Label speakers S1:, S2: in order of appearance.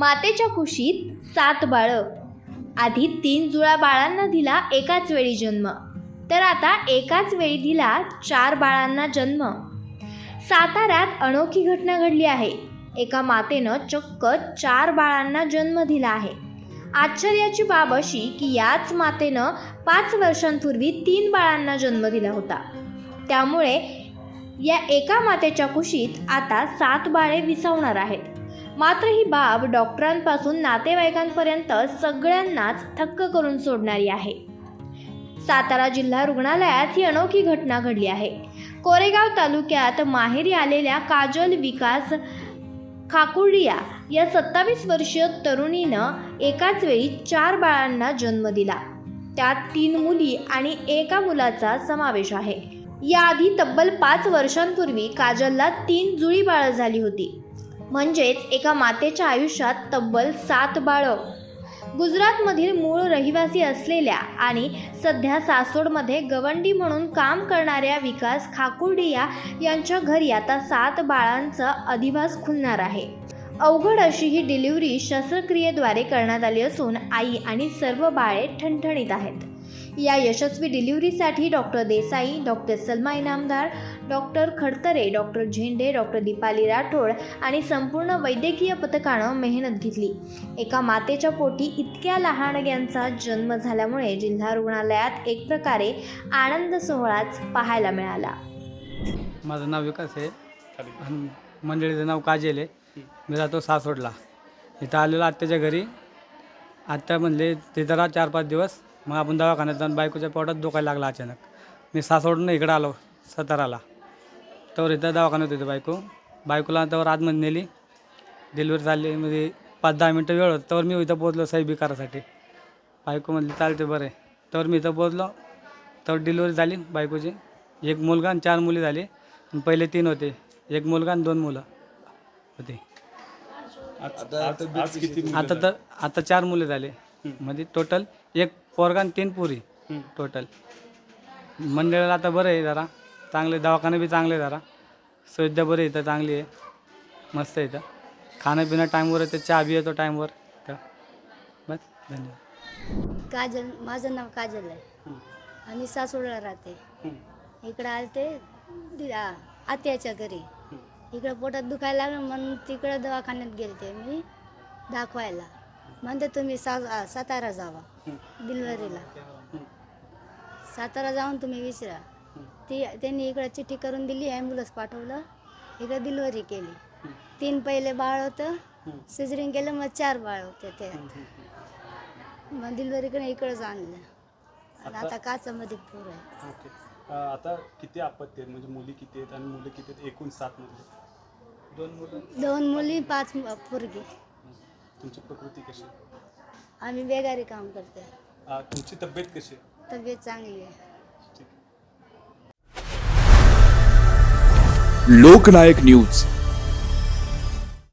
S1: मातेच्या कुशीत सात बाळं. आधी तीन जुळा बाळांना दिला एकाच वेळी जन्म. तर आता एकाच वेळी दिला चार बाळांना जन्म. साताऱ्यात अनोखी घटना घडली आहे. एका मातेनं चक्क चार बाळांना जन्म दिला आहे. आश्चर्याची बाब अशी की याच मातेनं पाच वर्षांपूर्वी तीन बाळांना जन्म दिला होता. त्यामुळे या एका मातेच्या कुशीत आता सात बाळे विसावणार आहेत. मात्र ही बाब डॉक्टरांपासून नातेवाईकांपर्यंत सगळ्यांनाच थक्क करून सोडणारी आहे. सातारा जिल्हा रुग्णालयात ही अनोखी घटना घडली आहे. कोरेगाव तालुक्यात माहेरी आलेल्या काजल विकास खाकुर्डिया या सत्तावीस वर्षीय तरुणीनं एकाच वेळी चार बाळांना जन्म दिला. त्यात तीन मुली आणि एका मुलाचा समावेश आहे. याआधी तब्बल पाच वर्षांपूर्वी काजलला तीन जुळी बाळं झाली होती. म्हणजेच एका मातेच्या आयुष्यात तब्बल सात बाळं. गुजरातमधील मूळ रहिवासी असलेल्या आणि सध्या सासोडमध्ये गवंडी म्हणून काम करणाऱ्या विकास खाकुर्डिया यांच्या घरी आता सात बाळांचा अधिवास खुलणार आहे. अवघड अशी ही डिलिव्हरी शस्त्रक्रियेद्वारे करण्यात आली असून आई आणि सर्व बाळे ठणठणीत आहेत. या यशस्वी डिलिव्हरीसाठी doctor Desai doctor Salma Inamdar doctor Khadtare doctor Zende doctor Deepali Rathod आणि संपूर्ण वैद्यकीय पथकानं मेहनत घेतली. एका मातेच्या पोटी इतक्या लहानग्यांचा जन्म झाल्यामुळे जिल्हा रुग्णालयात एक प्रकारे आनंद सोहळाच पाहायला मिळाला.
S2: माझं नाव विकास आहे. आणि मंडळीचं नाव काजेल आहे. मी राहतो सासवडला. इथं आलेलो आत्याच्या घरी. आत्या म्हणले तिथं राहा चार पाच दिवस मग आपण दवाखान्यात जाऊन बायकोच्या पोटात दुखायला लागला अचानक. मी सासवडनं इकडं आलो साताराला. तर इथं दवाखान्यात होते बायको. बायकोला त्यावर आतमध्ये नेली. डिलिव्हरी झाली म्हणजे पाच दहा मिनटं वेळ होतं. तर मी इथं पोचलो साहेबी करासाठी बायको म्हणली चालते बरं तर मी इथं पोचलो तर डिलिव्हरी झाली बायकोची. एक मुलगा आणि चार मुली झाली. आणि पहिले तीन होते. एक मुलगा आणि दोन मुलं होते. आता तर आता चार मुले झाले. म्हणजे टोटल एक पोरगा आणि तीन पुरी टोटल मंडळाला आता बरं आहे जरा. चांगले दवाखाने बी चांगले आहे जरा. सुविधा बरी आहे इथं चांगली आहे. मस्त आहे इथं. खाणं पिणं टाईमवर येतं चहा बी येतो टाईमवर इथं बस धन्यवाद.
S3: काजल माझं नाव काजल आहे. आम्ही सासवडला राहते. इकडं आलते दि- आ- आत्याच्या घरी. इकडं पोटात दुखायला लागलं म्हणून तिकडं दवाखान्यात गेलते मी दाखवायला. म्हणते तुम्ही सा सातारा जावा डिलिव्हरीला सातारा जाऊन तुम्ही विचारा. ती त्यांनी इकडं चिठ्ठी करून दिली ॲम्ब्युलन्स पाठवलं इकडं डिलिव्हरी केली. तीन पहिले बाळ होतं सिजरिंग केलं मग चार बाळ होते ते. मग डिलिव्हरीकडे इकडंच आणलं. आणि आता काचामध्ये पूर आहे.
S4: आता किती आपत्ती आहेत? म्हणजे मुली किती आहेत आणि मुलं किती आहेत? एकूण सात मुली दोन मुलं.
S3: दोन मुली पाच पोरगी.
S4: तुमची प्रकृती कशी?
S3: आम्ही बेगारी काम करते
S4: अ, तुमची तब्येत कशी आहे?
S3: तब्येत चांगली
S4: आहे
S5: लोकनायक न्यूज